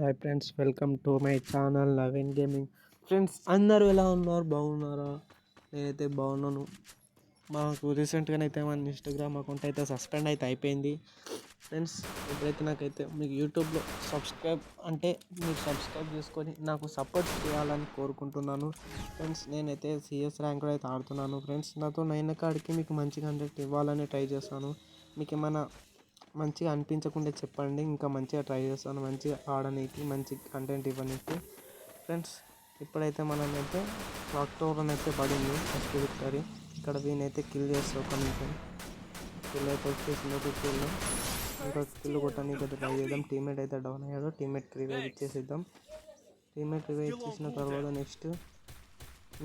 Hi friends welcome to my channel Naveen gaming. Friends అందరూ ఎలా ఉన్నారు? బాగున్నారా? నేనైతే బాగున్నాను. మాకు రీసెంట్గానే అయితే మన ఇన్స్టాగ్రామ్ అకౌంట్ అయితే సస్పెండ్ అయితే అయిపోయింది. ఫ్రెండ్స్ ఇప్పుడైతే నాకైతే మీకు యూట్యూబ్లో సబ్స్క్రైబ్ అంటే మీరు సబ్స్క్రైబ్ చేసుకొని నాకు సపోర్ట్ చేయాలని కోరుకుంటున్నాను. ఫ్రెండ్స్ నేనైతే సిఎస్ ర్యాంక్లో అయితే ఆడుతున్నాను. ఫ్రెండ్స్ నాతో నైన్ కాడికి మీకు మంచి కంటెంట్ ఇవ్వాలని ట్రై చేస్తాను. మీకు ఏమైనా మంచిగా అనిపించకుండా చెప్పండి. ఇంకా మంచిగా ట్రై చేస్తాను. మంచిగా ఆడనీకి మంచి కంటెంట్ ఇవ్వనీకి. ఫ్రెండ్స్ ఇప్పుడైతే మనం అయితే అక్టోబర్ అయితే పడింది ఫస్ట్ విక్టరీ ఇక్కడ వీనైతే కిల్ చేస్తా ఒక నిమిషం. కిల్ అయితే వచ్చేసింది ఒక కిల్ ఇంకా కిల్ కొట్టడానికి అయితే ట్రై చేద్దాం. టీమేట్ అయితే డౌన్ అయ్యాడు. టీమేట్ రివైవ్ ఇచ్చేసేద్దాం. టీమేట్ రివైవ్ ఇచ్చేసిన తర్వాత నెక్స్ట్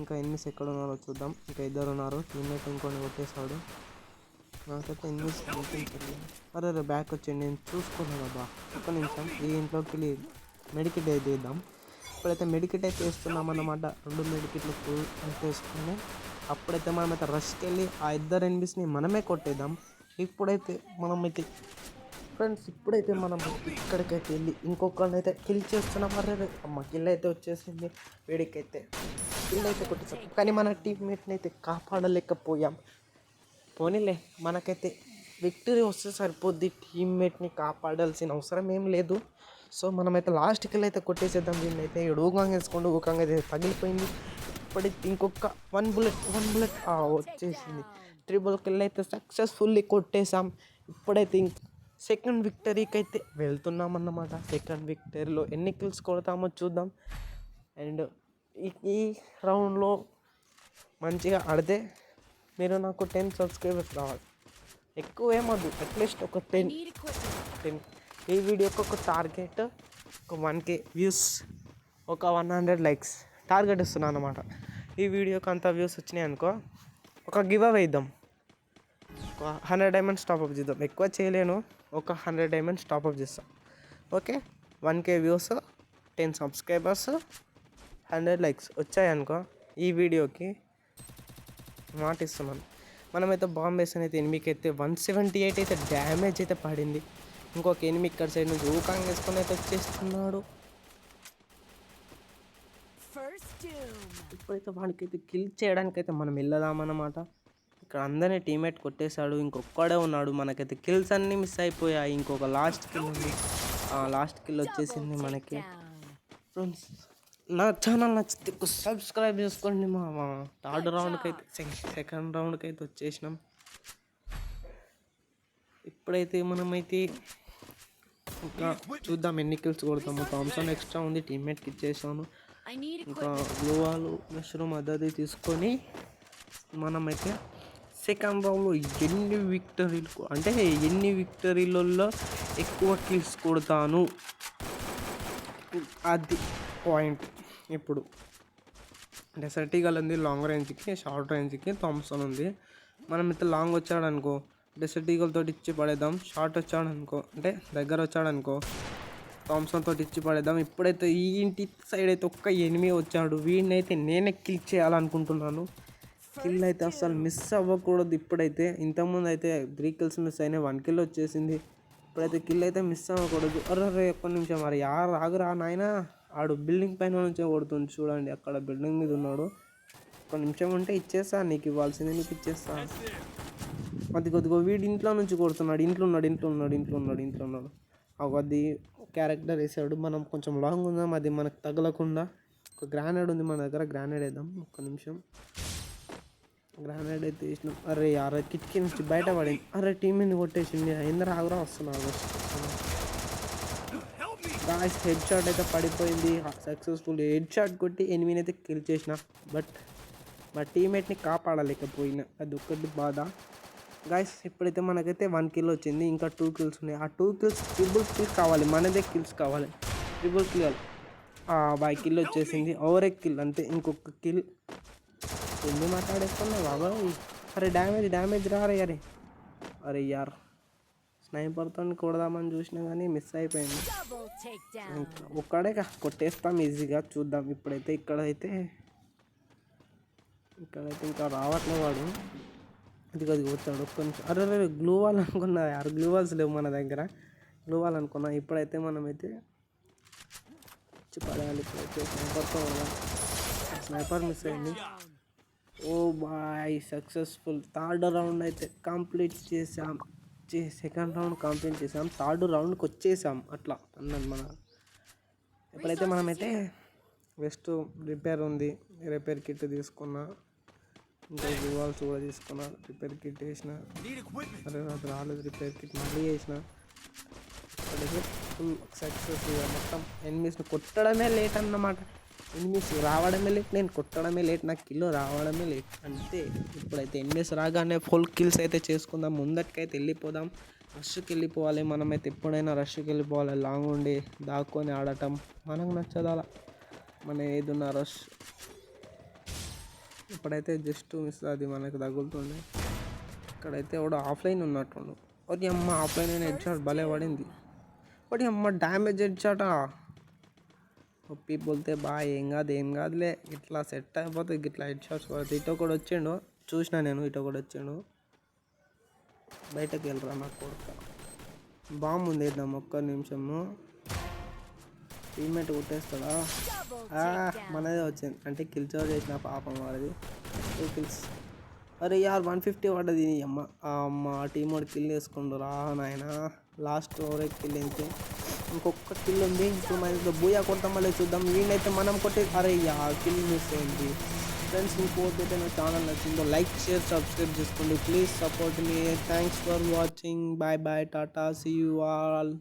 ఇంకా ఎన్నిస్ ఎక్కడ ఉన్నారో చూద్దాం. ఇంకా ఇద్దరు ఉన్నారు. టీమేట్ ఇంకొని కొట్టేశాడు. నాకైతే ఇన్వెస్ట్ కనిపించలేదు అరే బ్యాక్ వచ్చేయండి నేను చూసుకున్నాను అబ్బా. ఒక్క నిమిషం ఈ ఇంట్లోకి వెళ్ళి మెడికిట్ అయితే ఇద్దాం ఇప్పుడైతే మెడికిట్ అయితే వేస్తున్నాం అన్నమాట. రెండు మెడికిట్లు ఫుల్ అయితే వేసుకుని అప్పుడైతే మనమైతే రష్కి వెళ్ళి ఆ ఇద్దరు ఎన్బిస్ని మనమే కొట్టేద్దాం. ఇప్పుడైతే మనమైతే ఫ్రెండ్స్ ఇప్పుడైతే మనం ఇక్కడికైతే వెళ్ళి ఇంకొకళ్ళని అయితే కిల్ చేస్తున్నాం. అరే అమ్మ కిల్ అయితే వచ్చేసింది. వేడికైతే కిల్ అయితే కొట్టేసాం. కానీ మన టీమ్మేట్ని అయితే కాపాడలేకపోయాం. పోనీలే మనకైతే విక్టరీ వస్తే సరిపోద్ది. టీమ్మేట్ని కాపాడాల్సిన అవసరం ఏం లేదు. సో మనమైతే లాస్ట్కి అయితే కొట్టేసేద్దాం. దీన్ని అయితే ఊకంగా వేసుకోండి ఊకంగా అయితే పగిలిపోయింది ఇప్పుడైతే ఇంకొక వన్ బుల్లెట్ వన్ బుల్లెట్ వచ్చేసింది. ట్రిపుల్ కిల్ అయితే సక్సెస్ఫుల్లీ కొట్టేసాం ఇప్పుడైతే ఇంక సెకండ్ విక్టరీకి అయితే వెళ్తున్నాం అన్నమాట సెకండ్ విక్టరీలో ఎన్ని కిల్స్ కొడతామో చూద్దాం. అండ్ ఈ ఈ రౌండ్లో మంచిగా ఆడితే మీరు నాకు టెన్ సబ్స్క్రైబర్స్ రావాలి ఎక్కువ ఏమద్దు అట్లీస్ట్ ఒక టెన్ టెన్ ఈ వీడియోకి ఒక టార్గెట్ ఒక వన్ కే వ్యూస్ ఒక వన్ హండ్రెడ్ లైక్స్ టార్గెట్ ఇస్తున్నాను అనమాట ఈ వీడియోకి అంత వ్యూస్ వచ్చినాయి అనుకో ఒక గివ్ అవే ఇద్దాం. ఒక హండ్రెడ్ డైమండ్స్ టాప్అప్ చేద్దాం. ఎక్కువ చేయలేను ఒక హండ్రెడ్ డైమండ్స్ టాప్అప్ చేస్తాం. Okay one K views ten subscribers hundred likes వచ్చాయనుకో ఈ వీడియోకి మాట ఇస్తున్నాను మనమైతే బాంబ్ వేసిన అయితే ఎనిమికి అయితే వన్ సెవెంటీ ఎయిట్ అయితే డ్యామేజ్ అయితే పడింది. ఇంకొక ఎనిమిది ఇక్కడ సైడ్ నుంచి ఊకాంగ్ వేసుకొని అయితే వచ్చేస్తున్నాడు. ఇప్పుడైతే వాడికైతే కిల్ చేయడానికైతే మనం వెళ్ళదామన్నమాట. ఇక్కడ అందరినీ టీమేట్ కొట్టేశాడు ఇంకొక్కడే ఉన్నాడు. మనకైతే కిల్స్ అన్నీ మిస్ అయిపోయాయి. ఇంకొక లాస్ట్ కిల్ ఉంది. ఆ లాస్ట్ కిల్ వచ్చేసింది మనకి. ఫ్రెండ్స్ నా ఛానల్ నచ్చితే సబ్స్క్రైబ్ చేసుకోండి మా థర్డ్ రౌండ్కి అయితే సెకండ్ రౌండ్కి అయితే వచ్చేసినాం. ఇప్పుడైతే మనమైతే ఇంకా చూద్దాం ఎన్ని కిల్స్ కొడతాము. థామ్సన్ ఎక్స్ట్రా ఉంది టీమ్మేట్కి ఇచ్చేసాను. ఇంకా. గ్లోవాలు మష్రూమ్ అద్దది తీసుకొని మనమైతే సెకండ్ రౌండ్లో ఎన్ని విక్టరీలు అంటే ఎన్ని విక్టరీలలో ఎక్కువ కిల్స్ కొడతాను. అది పాయింట్ ఇప్పుడు డెసర్టిగల్ ఉంది లాంగ్ రేంజ్కి షార్ట్ రేంజ్కి థామ్సన్ ఉంది. మనం అయితే లాంగ్ వచ్చాడనుకో డెసర్టిగల్ తోటి ఇచ్చి పడేద్దాం షార్ట్ వచ్చాడనుకో అంటే దగ్గర వచ్చాడనుకో థామ్సన్ తోటి ఇచ్చి పడేద్దాం. ఇప్పుడైతే ఈ ఇంటి సైడ్ అయితే ఒక్క ఎనిమి వచ్చాడు. వీడిని అయితే నేనే కిల్ చేయాలనుకుంటున్నాను. కిల్ అయితే అసలు మిస్ అవ్వకూడదు ఇప్పుడైతే. ఇంతకుముందు అయితే త్రీ కిల్స్ మిస్ అయినాయి వన్ కిల్ వచ్చేసింది. ఇప్పుడైతే కిల్ అయితే మిస్ అవ్వకూడదు. అరే ఒక్క నిమిషం మరి. యారు రాగురా నాయనా. ఆడు బిల్డింగ్ పైన నుంచే కొడుతుంది చూడండి అక్కడ బిల్డింగ్ మీద ఉన్నాడు. ఒక నిమిషం ఉంటే ఇచ్చేస్తా నీకు ఇవ్వాల్సింది నీకు ఇచ్చేస్తా. అది కొద్దిగా వీడి ఇంట్లో నుంచి కొడుతున్నాడు ఇంట్లో ఉన్నాడు ఇంట్లో ఉన్నాడు ఇంట్లో ఉన్నాడు ఇంట్లో ఉన్నాడు. అగో అది క్యారెక్టర్ వేసాడు. మనం కొంచెం లాంగ్ ఉందాం అది మనకు తగలకుండా. ఒక గ్రానైడ్ ఉంది మన దగ్గర గ్రానైడ్ వేద్దాం ఒక్క నిమిషం. గ్రానైడ్ అయితే వేసినాం. అరే అరే కిటికీ నుంచి బయట పడింది. అరే టీమీని కొట్టేసింది. ఎందరు ఆగురా వస్తున్నారు గాయస్ హెడ్ షాట్ అయితే పడిపోయింది. సక్సెస్ఫుల్ హెడ్ షాట్ కొట్టి ఎనిమిది అయితే కిల్ చేసిన. బట్ మా టీమేట్ని కాపాడలేకపోయినా. అది ఒక్కటి బాధ. గాయస్ ఇప్పుడైతే మనకైతే వన్ కిల్ వచ్చింది. ఇంకా టూ కిల్స్ ఉన్నాయి. ఆ టూ కిల్స్ ట్రిపుల్ కిల్స్ కావాలి. మనదే కిల్స్ కావాలి. ట్రిపుల్ కిల్ బాయ్ కిల్ వచ్చేసింది. ఓవర్ కిల్ అంతే ఇంకొక కిల్ ఎన్ని మాట్లాడేస్తున్నావు? బాబా అరే డ్యామేజ్ డ్యామేజ్ రారే అరే. అరే యార్. స్నైపర్తో కొడదామని చూసినా కానీ మిస్ అయిపోయింది. ఒక్కడే కా- కొట్టేస్తాం ఈజీగా చూద్దాం. ఇప్పుడైతే ఇక్కడైతే ఇక్కడైతే ఇంకా రావట్లే వాడు. అది అది వచ్చాడు. నిమిషం. అరే అరే గ్లూ వాల్ అనుకున్నా యారు. గ్లూ వాల్స్ లేవు మన దగ్గర. గ్లూ వాల్ అనుకున్నా. ఇప్పుడైతే మనమైతే పడాలి ఇప్పుడైతే స్నైపర్తో స్నైపర్ మిస్ అయింది. Oh boy successful third round అయితే కంప్లీట్ చేసాం సెకండ్ రౌండ్ కంప్లీట్ చేసాం. థర్డ్ రౌండ్కి వచ్చేసాం. అట్లా అన్నది మన ఎప్పుడైతే మనమైతే వెస్ట్ రిపేర్ ఉంది రిపేర్ కిట్ తీసుకున్నా ఇంకా రివాల్స్ కూడా తీసుకున్నా రిపేర్ కిట్ వేసిన అరే నాకు రాలేదు రిపేర్ కిట్ మళ్ళీ వేసిన. ఫుల్ సక్సెస్ మొత్తం ఎనిమిస్ని కొట్టడమే లేట్ అన్నమాట. ఎనిమిస్ రావడమే లేట్ నేను కొట్టడమే లేట్ నాకు కిలో రావడమే లేట్. అంతే. ఇప్పుడైతే ఎనిమిస్ రాగానే ఫుల్ కిల్స్ అయితే చేసుకుందాం. ముందటికైతే వెళ్ళిపోదాం. రష్కి వెళ్ళిపోవాలి మనమైతే. ఎప్పుడైనా రష్కి వెళ్ళిపోవాలి. లాంగ్ ఉండి దాక్కొని ఆడటం మనకు నచ్చదు అలా. మన ఏదున్న రష్. ఇప్పుడైతే జస్ట్ మిస్ అది మనకు తగులుతుండే. ఇక్కడైతే వాడు ఆఫ్లైన్ ఉన్నట్టుండు. ఒకటి అమ్మ ఆఫ్లైన్ అయిన హెడ్ షాట్ భలే పడింది. ఒకటి అమ్మ డ్యామేజ్ హెడ్ షాటా? నొప్పి పోతే బా ఏం కాదు ఏం కాదులే. ఇట్లా సెట్ అయిపోతుంది ఇట్లా హెడ్ షాట్స్ పడుతుంది ఇటో కూడా వచ్చిండు. చూసిన నేను ఇటో కూడా వచ్చిండు. బయటకు వెళ్ళరా నా కొడుక. బాగుంది వేద్దాం ఒక్క నిమిషము. టీమ్మేట్ కొట్టేస్తాడా? మనదే వచ్చింది. అంటే కిల్ చోర్ చేసిన పాపం వాడిది. Two kills. అరే యార్ వన్ ఫిఫ్టీ పడ్డది నీ అమ్మ ఆ అమ్మ టీం వాడు కిల్ చేసుకుండు రా నాయన. లాస్ట్ ఓవర్ కిల్ అయితే. ఇంకొక కిల్ ఉంది. ఇప్పుడు మన బూయా కొడతాం మళ్ళీ చూద్దాం. వీళ్ళైతే మనం కొట్టే అరే యా కిల్ మిస్ అయింది. ఫ్రెండ్స్ ఇంకోటైతే నా ఛానల్ నచ్చిందో లైక్ షేర్ సబ్స్క్రైబ్ చేసుకోండి. Please support me thanks for watching bye bye Tata see you all